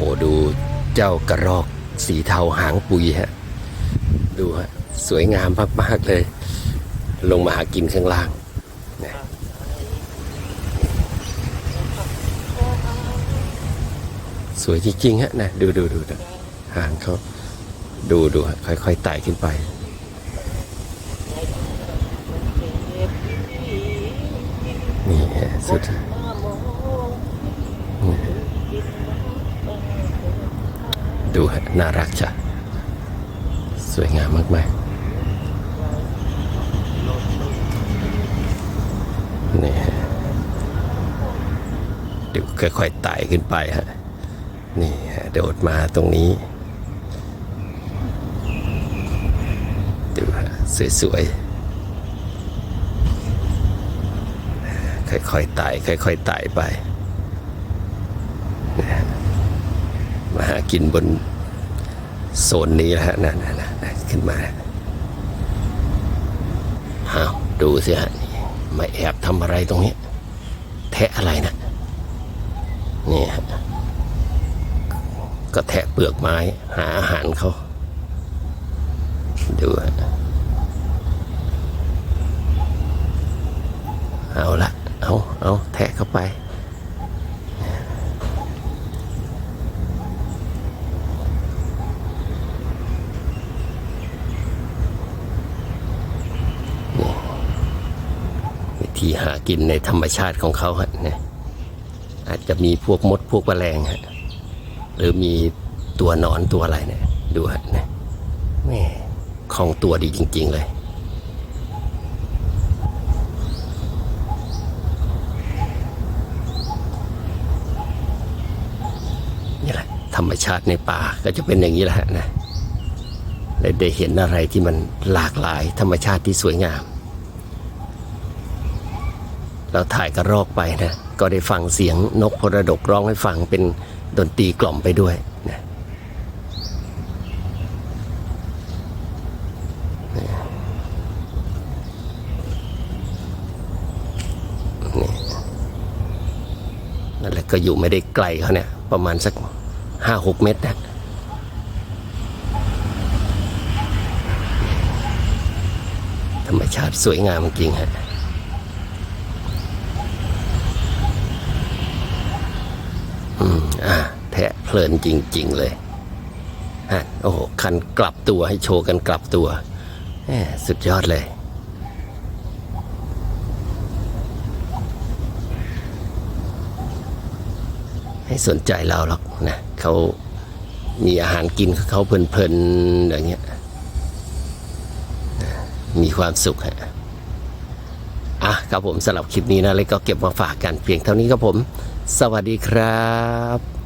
โหดูเจ้ากระรอกสีเทาหางปุยฮะ ดูฮะ สวยงามมาก ๆ เลย ลงมาหากินข้างล่างนะสวยจริง ๆ ฮะนะดูดูดูดูหางเขาดูดูฮะค่อย ๆไต่ขึ้นไปนี่ฮะสุดนี่ฮะ ดูฮะน่ารักจ้ะ สวยงามมากๆนี่ฮะดูค่อยๆไต่ขึ้นไปฮะ นี่ฮะโดดมาตรงนี้ดูฮะสวยๆค่อยๆไต่ค่อยๆไต่ไปนะฮะ มาหากินบนโซนนี้แล้วฮะนั่นนั่นนั่นขึ้นมาอ้าวดูสิฮะมาแอบทำอะไรตรงนี้ แทะอะไรนะนี่ฮะก็แทะเปลือกไม้หาอาหารเขาดูฮะเอาละเอาเอาแทะเข้าไป วิธีหากินในธรรมชาติของเขาฮะเนี่ยอาจจะมีพวกมดพวกแมลงฮะหรือมีตัวหนอนตัวอะไรเนี่ยดูฮะนี่ยแม่คล่องตัวดีจริง ๆ เลยนี่แหละธรรมชาติในป่าก็จะเป็นอย่างนี้แหละนะได้เห็นอะไรที่มันหลากหลายธรรมชาติที่สวยงาม เราถ่ายกระรอกไปนะก็ได้ฟังเสียงนกพระดกร้องให้ฟังเป็นดนตรีกล่อมไปด้วยนะนั่นแหละก็อยู่ไม่ได้ไกลเขาเนี่ย ประมาณสักห้าหกเมตรนะธรรมชาติสวยงามจริงฮะ อ่าแทะ เพลินจริง ๆ เลยฮะโอ้โหคันกลับตัวให้โชว์กันกลับตัวสุดยอดเลยให้สนใจเราหรอกนะเขามีอาหารกินเขาเพลินๆอย่างเงี้ยมีความสุขฮะอะครับผมสำหรับคลิปนี้นะเลยก็เก็บมาฝากกันเพียงเท่านี้ครับผม สวัสดีครับ